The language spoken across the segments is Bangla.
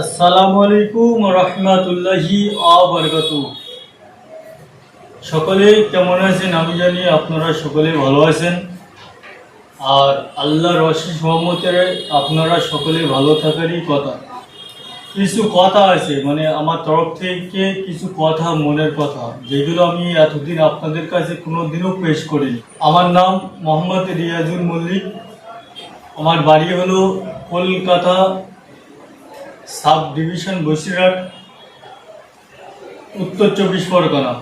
আসসালামু আলাইকুম রহমতুল্লাহি আবরকাত সকলে কেমন আছেন? আমি জানি আপনারা সকলে ভালো আছেন। আর আল্লাহর অশেষ মহম্মতের আপনারা সকলে ভালো থাকারই কথা। কিছু কথা আছে মানে আমার তরফ থেকে কিছু কথা, মনের কথা, যেগুলো আমি এতদিন আপনাদের কাছে কোনো দিনও পেশ করিনি। আমার নাম মোহাম্মদ রিয়াজুল মল্লিক। আমার বাড়ি হলো কলকাতা সাব ডিভিশন বসিরহাট, উত্তর চব্বিশ পরগনা,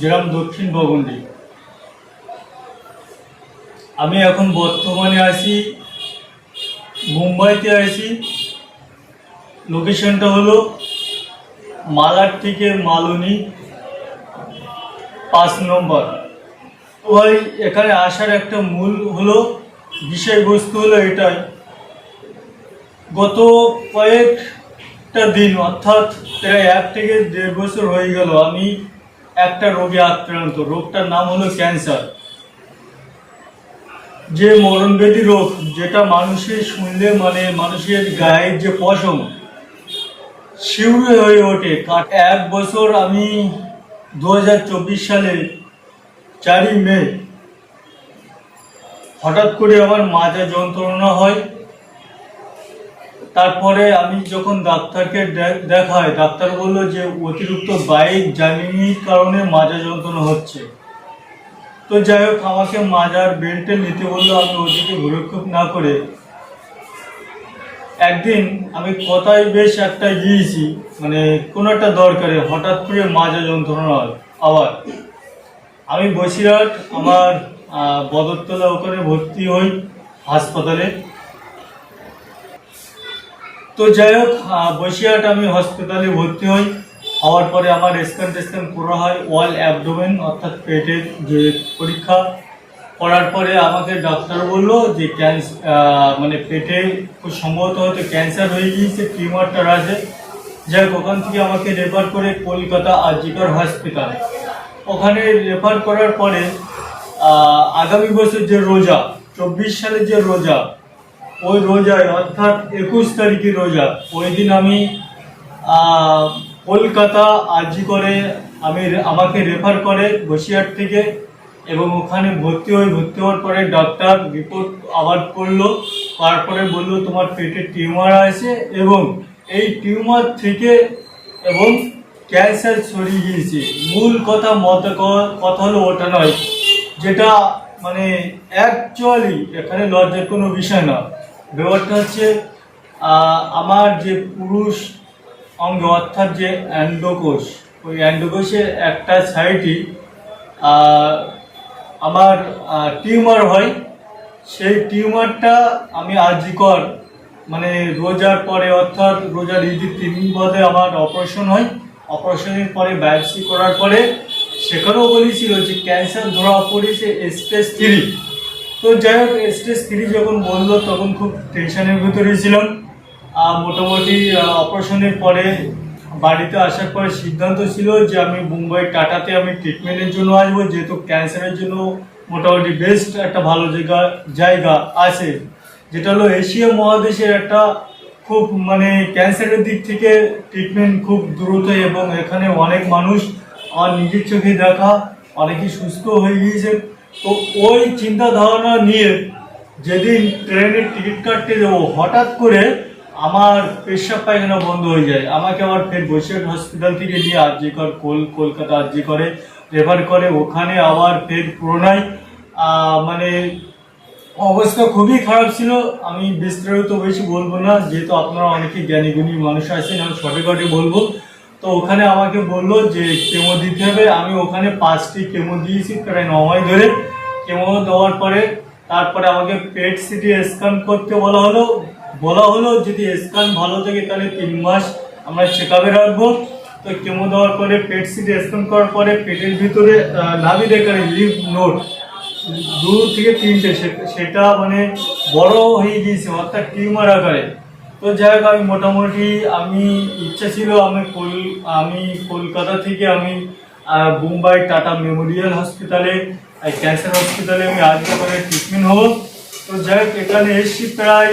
গ্রাম দক্ষিণ বগন্ডি আমি এখন বর্তমানে আছি, মুম্বাইতে আছি। লোকেশনটা হলো মালার থেকে মালনি, পাঁচ নম্বর। ওই এখানে আসার একটা মূল হলো, বিষয়বস্তু হলো এটাই। গত কয়েকটা দিন, অর্থাৎ প্রায় এক থেকে দেড় বছর হয়ে গেল, আমি একটা রোগে আক্রান্ত। রোগটার নাম হলো ক্যান্সার। যে মরণব্যাধি রোগ, যেটা মানুষের শুনলে মানে মানুষের গায়ের যে পশম, শিউরে হয়ে ওঠে। এক বছর আমি দু হাজার চব্বিশ সালে চারই মে, হঠাৎ করে আমার মাজা যন্ত্রণা হয়। তারপরে আমি যখন ডাক্তারকে দেখাই, ডাক্তার বলল যে অতিরিক্ত বাইক জার্নির কারণে মাজা যন্ত্রণা হচ্ছে। তো যাই হোক, আমাকে মাজার বেল্টে নিতে বলল, আমি ওদিকে ভুরক্ষেপ না করে। একদিন আমি কথায় বেশ একটা গিয়েছি মানে কোনো একটা দরকারে, হঠাৎ করে মাজা যন্ত্রণা আবার। আমি বসিরহাট, আমার বদরতলা ওখানে ভর্তি হই হাসপাতালে। তো যাই হোক বসিরহাট আমি হসপিটালে ভর্তি হই। হওয়ার পরে আমার স্ক্যান টেস্ক্যান করা হয় ওয়াল অ্যাবডোমেন অর্থাৎ পেটের যে পরীক্ষা। করার পরে আমাকে ডাক্তার বলল যে ক্যান্সার মানে পেটে খুব সম্ভবত হয়তো ক্যান্সার হয়ে গিয়েছে টিউমারটা আছে। যাই হোক, ওখান থেকে আমাকে রেফার করে কলকাতা আজিকর হসপিটাল ওখানে রেফার করার পরে আগামী বছর যে রোজা, চব্বিশ সালে যে রোজা ওই রোজায়, অর্থাৎ একুশ তারিখে রোজা। ওই দিন আমি কলকাতা আর্জি করে আমি আমাকে রেফার করে বসিরহাট থেকে এবং ওখানে ভর্তি হই। ভর্তি হওয়ার পরে ডাক্তার রিপোর্ট আবার করল। তারপরে বলল, তোমার পেটে টিউমার আছে এবং এই টিউমার থেকে এবং ক্যান্সার ছড়িয়ে গিয়েছে। মূল কথা মত কথা হলো ওটা নয়। যেটা মানে অ্যাকচুয়ালি এখানে লজ্জার কোনো বিষয় না। ব্যাপারটা হচ্ছে আমার যে পুরুষ অঙ্গ অর্থাৎ যে অ্যান্ডোকোষ, ওই অ্যান্ডোকোষের একটা সাইডই আমার টিউমার হয়। সেই টিউমারটা আমি আজিকর মানে রোজার পরে অর্থাৎ রোজার ঈদের তিন দিন বাদে আমার অপারেশন হয়। অপারেশনের পরে বায়োপসি করার পরে সেখানেও বলেছিল যে ক্যান্সার ধরা পড়েছে স্টেজ থ্রি। তো যাই হোক স্টেজ থ্রি যখন বলল তখন খুব টেনশনের ভিতরে ছিলাম। মোটামুটি অপারেশনের পরে, বাড়িতে আসার পরে সিদ্ধান্ত ছিল যে আমি মুম্বাই টাটাতে আমি ট্রিটমেন্টের জন্য আসব, যেহেতু ক্যান্সারের জন্য মোটামুটি বেস্ট একটা ভালো জায়গা জায়গা আছে। যেটা হলো এশিয়া মহাদেশের একটা খুব মানে ক্যান্সারের দিক থেকে ট্রিটমেন্ট খুব দ্রুত এবং এখানে অনেক মানুষ আমার নিজের চোখে দেখা, অনেকেই সুস্থ হয়ে গিয়েছে। তো ওই চিন্তা ধারণা নিয়ে যেদিন ট্রেনের টিকিট কাটতে যাব, হঠাৎ করে আমার পেশাব পায়খানা বন্ধ হয়ে যায়। আমাকে আবার ফের বসিরহাট হসপিটাল থেকে নিয়ে আরজি কর, কোল, কলকাতা আরজি করে রেফার করে। ওখানে আবার ফের পুরোনায় মানে অবস্থা খুবই খারাপ ছিল। আমি বিস্তারিত বেশি বলব না, যেহেতু আপনারা অনেকে জ্ঞানীগুণী মানুষ আছেন, আমি শর্টকাটে বলব। তো ওখানে আমাকে বলল যে কেমো দিতে হবে। আমি ওখানে পাঁচটি কেমো দিয়েছি প্রায় ন মাস ধরে। কেমো দেওয়ার পরে তারপরে আমাকে পেট সিটি স্ক্যান করতে বলা হলো। বলা হলো, যদি স্ক্যান ভালো থাকে তাহলে তিন মাস আমরা চেক আপে রাখব। তো কেমো দেওয়ার পরে পেট সিটি স্ক্যান করার পরে পেটের ভিতরে নাভি দেখানে লিভ নোট দু থেকে তিনটে সেটা মানে বড় হয়ে গিয়েছে, অর্থাৎ টিউমার আকারে। তো যাই আমি মোটামুটি আমি ইচ্ছা ছিল আমি কল আমি কলকাতা থেকে আমি মুম্বাই টাটা মেমোরিয়াল হসপিটালে ক্যান্সার হসপিটালে আমি আজকে করে ট্রিটমেন্ট হব। তো যাই হোক, এখানে এসছি প্রায়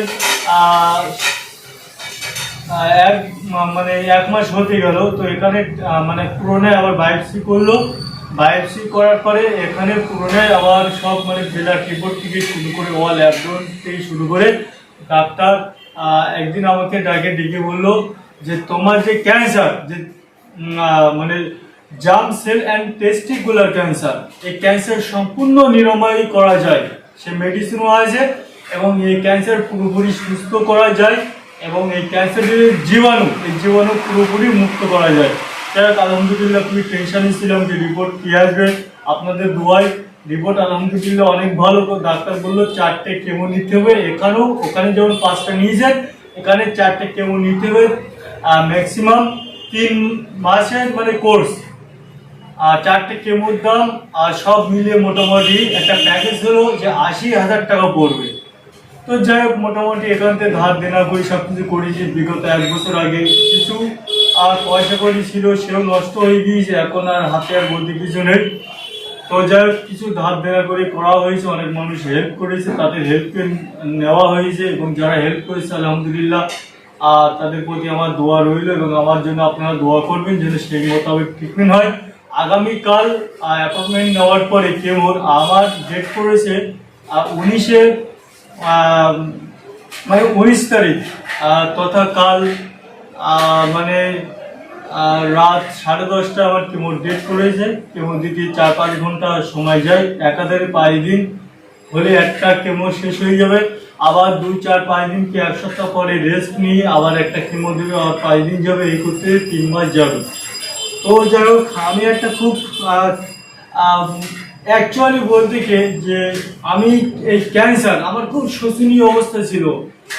এক মানে এক মাস হতে গেল। তো এখানে মানে পুরোনায় আবার বায়োপসি করল। বায়োপসি করার পরে এখানে পুরোনায় আবার সব মানে ব্লাড রিপোর্ট থেকে শুরু করে ওয়াল অ্যাবডোন থেকে শুরু করে ডাক্তার একদিন আমাকে ডাকে, ডেকে বলল যে, তোমার যে ক্যান্সার যে মানে germ cell and testicular cancer এই ক্যান্সার সম্পূর্ণ নিরাময় করা যায়। সে মেডিসিনও আছে এবং এই ক্যান্সার পুরোপুরি সুস্থ করা যায় এবং এই ক্যান্সারের জীবাণু, এই জীবাণু পুরোপুরি মুক্ত করা যায়। যাক আলহামদুলিল্লাহ, খুবই টেনশনে ছিলাম, যে রিপোর্ট কী আসবে, আপনাদের দোয়ায় রিপোর্ট আলহামদুলিল্লাহ অনেক ভালো। তো ডাক্তার বলল, চারটে কেমো নিতে হবে এখানেও। ওখানে যেমন পাঁচটা নিয়েছেন এখানে চারটে কেমো নিতে হবে ম্যাক্সিমাম তিন মাসের মানে কোর্স আর চারটে কেমোর দাম, আর সব মিলিয়ে মোটামুটি একটা প্যাকেজ হলো যে আশি হাজার টাকা পড়বে। তো যাই হোক, মোটামুটি এখান থেকে ধার দেনা করি সব কিছু করেছি বিগত এক বছর আগে। কিছু, আর পয়সা করি ছিল, সেও নষ্ট হয়ে গিয়েছে, এখন আর হাতে আর বলতে কিছু নেই। তো যাই কিছু ধার দেনা করে করা হয়েছে, অনেক মানুষ হেল্প করেছে, তাদের হেল্পকে নেওয়া হয়েছে এবং যারা হেল্প করেছে, আলহামদুলিল্লাহ, আর তাদের প্রতি আমার দোয়া রইল এবং আমার জন্য আপনারা দোয়া করবেন যেন সেই মোতাবেক ট্রিটমেন্ট হয়। আগামীকাল অ্যাপয়েন্টমেন্ট নেওয়ার পরে কেমন আমার ডেট করেছে উনিশে মানে উনিশ তারিখ তথা কাল মানে রাত সাড়ে দশটা আমার কেমন ডেট করেছে কেমন দিতে চার পাঁচ ঘণ্টা সময় যায়। একাধারে পাঁচ দিন। হলে একটা কেমো শেষ হয়ে যাবে। আবার দুই, চার, পাঁচ দিন কি এক সপ্তাহ পরে রেস্ট নিয়ে আবার একটা কেমো দেবে, আবার পাঁচ দিন যাবে। এই করতে তিন মাস যাবে। তো যাই হোক, আমি একটা খুব অ্যাকচুয়ালি বলতে কি, যে আমি এই ক্যান্সার আমার খুব শোচনীয় অবস্থা ছিল।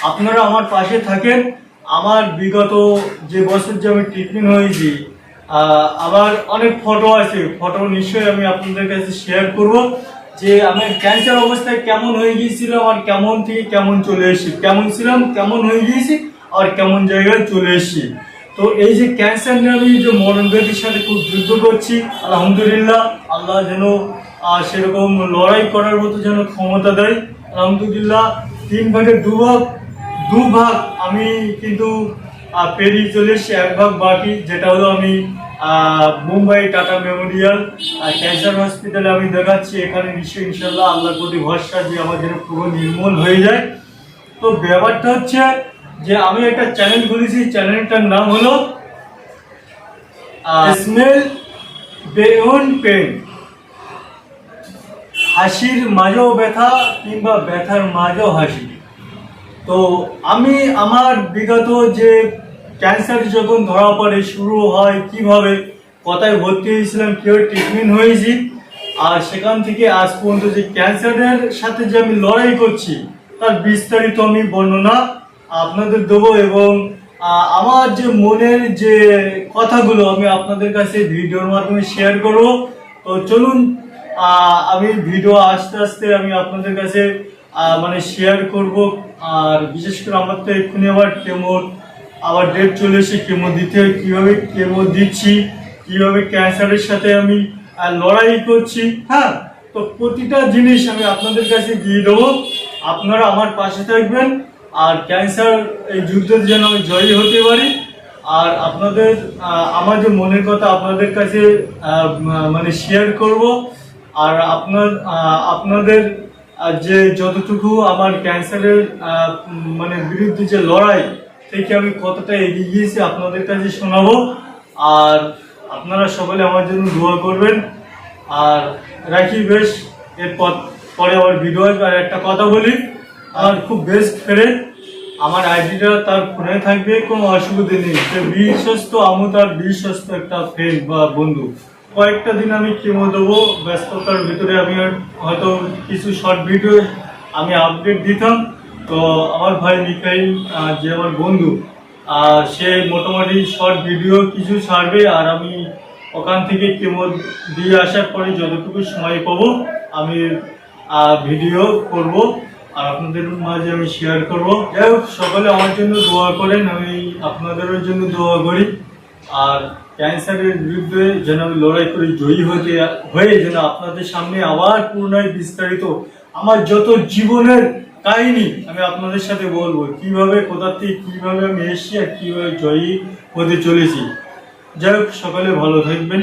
আপনারা আমার পাশে থাকেন। আমার বিগত যে বছর যে আমি ট্রিটমেন্ট হয়েছি আবার অনেক ফটো আছে। ফটো নিশ্চয়ই আমি আপনাদের কাছে শেয়ার করব যে আমি ক্যান্সার অবস্থায় কেমন হয়ে গিয়েছিলাম আর কেমন থেকে কেমন চলে এসেছি। কেমন ছিলাম, কেমন হয়ে গিয়েছি আর কেমন জায়গায় চলে এসেছি। তো এই যে ক্যান্সার নিয়ে আমি যে মরণ ব্যাধির সাথে খুব যুদ্ধ করছি, আলহামদুলিল্লাহ, আল্লাহ যেন সেরকম লড়াই করার মতো যেন ক্ষমতা দেয়। আলহামদুলিল্লাহ, তিন ভাগ দু ভাগ আমি কিন্তু পেরিয়ে চলে এসেছি এক ভাগ বাকি, যেটা হলো আমি মুম্বাই টাটা মেমোরিয়াল ক্যান্সার হসপিটালে আমি দেখাচ্ছি, এখানে নিশ্চয়ই ইনশাল্লাহ আল্লাহর প্রতি ভরসা যে আমার যেন পুরো নির্মূল হয়ে যায়। তো ব্যাপারটা হচ্ছে যে আমি একটা চ্যানেল খুলেছি, চ্যানেলটার নাম হলো স্মেল বেউন পেন। হাসির মাঝেও ব্যথা কিংবা ব্যথার মাঝেও হাসি। তো আমি আমার বিগত যে ক্যান্সার যখন ধরা পড়ে, শুরু হয় কীভাবে, কথায় ভর্তি হয়েছিলাম, কীভাবে ট্রিটমেন্ট হয়েছি, আর সেখান থেকে আজ পর্যন্ত যে ক্যান্সারের সাথে যে আমি লড়াই করছি, তার বিস্তারিত আমি বর্ণনা আপনাদের দেবো এবং আমার যে মনের যে কথাগুলো আমি আপনাদের কাছে ভিডিওর মাধ্যমে শেয়ার করব, তো চলুন আমি ভিডিও আস্তে আস্তে আমি আপনাদের কাছে মানে শেয়ার করব, আর বিশেষ করে আমার তো এক্ষুনি আবার কেমো, আবার ডেট চলে এসে কেমো দিতে, কীভাবে কেমো দিচ্ছি, কীভাবে ক্যান্সারের সাথে আমি লড়াই করছি হ্যাঁ? তো প্রতিটা জিনিস আমি আপনাদের কাছে দিয়ে দেবো। আপনারা আমার পাশে থাকবেন, আর ক্যান্সার এই যুদ্ধে যেন আমি জয়ী হতে পারি। আর আপনাদের আমার যে মনের কথা আপনাদের কাছে মানে শেয়ার করব, আর আপনার আপনাদের যে যতটুকু আমার ক্যান্সারের মানে বিরুদ্ধে যে লড়াই, থেকে আমি কতটা এগিয়ে গিয়েছি আপনাদের কাছে শোনাবো। আর আপনারা সকলে আমার জন্য দোয়া করবেন। আর রাখি বেশ, এরপর পরে আবার ভিডিও আসবে। আর একটা কথা বলি, আমার খুব বেস্ট ফ্রেন্ড আমার আইডিটা তার ফোনে থাকবে, কোনো অসুবিধে নেই। সে বিশ্বস্ত, আমি তার বিশ্বস্ত একটা ফ্রেন্ড বা বন্ধু। কয়েকটা দিন আমি কেমো দেবো, ব্যস্ততার ভিতরে আমি হয়তো কিছু শর্ট ভিডিও আমি আপডেট দিতাম। তো আমার ভাই মিকাইল যে আমার বন্ধু সে মোটামুটি শর্ট ভিডিও কিছু ছাড়বে আর আমি ওখান থেকে কেমো দিয়ে আসার পরে যতটুকু সময় পাবো আমি ভিডিও করব আর আপনাদের মাঝে আমি শেয়ার করব। যাই হোক, সকলে আমার জন্য দোয়া করেন, আমি আপনাদেরও জন্য দোয়া করি। আর ক্যান্সারের বিরুদ্ধে যেন আমি লড়াই করে জয়ী হতে, হয়ে যেন আপনাদের সামনে আবার পুনরায় বিস্তারিত আমার যত জীবনের কাহিনী আমি আপনাদের সাথে বলব, কীভাবে, কোথা থেকে, কীভাবে আমি এসেছি আর কীভাবে জয়ী হতে চলেছি। যাই হোক, সকালে ভালো থাকবেন।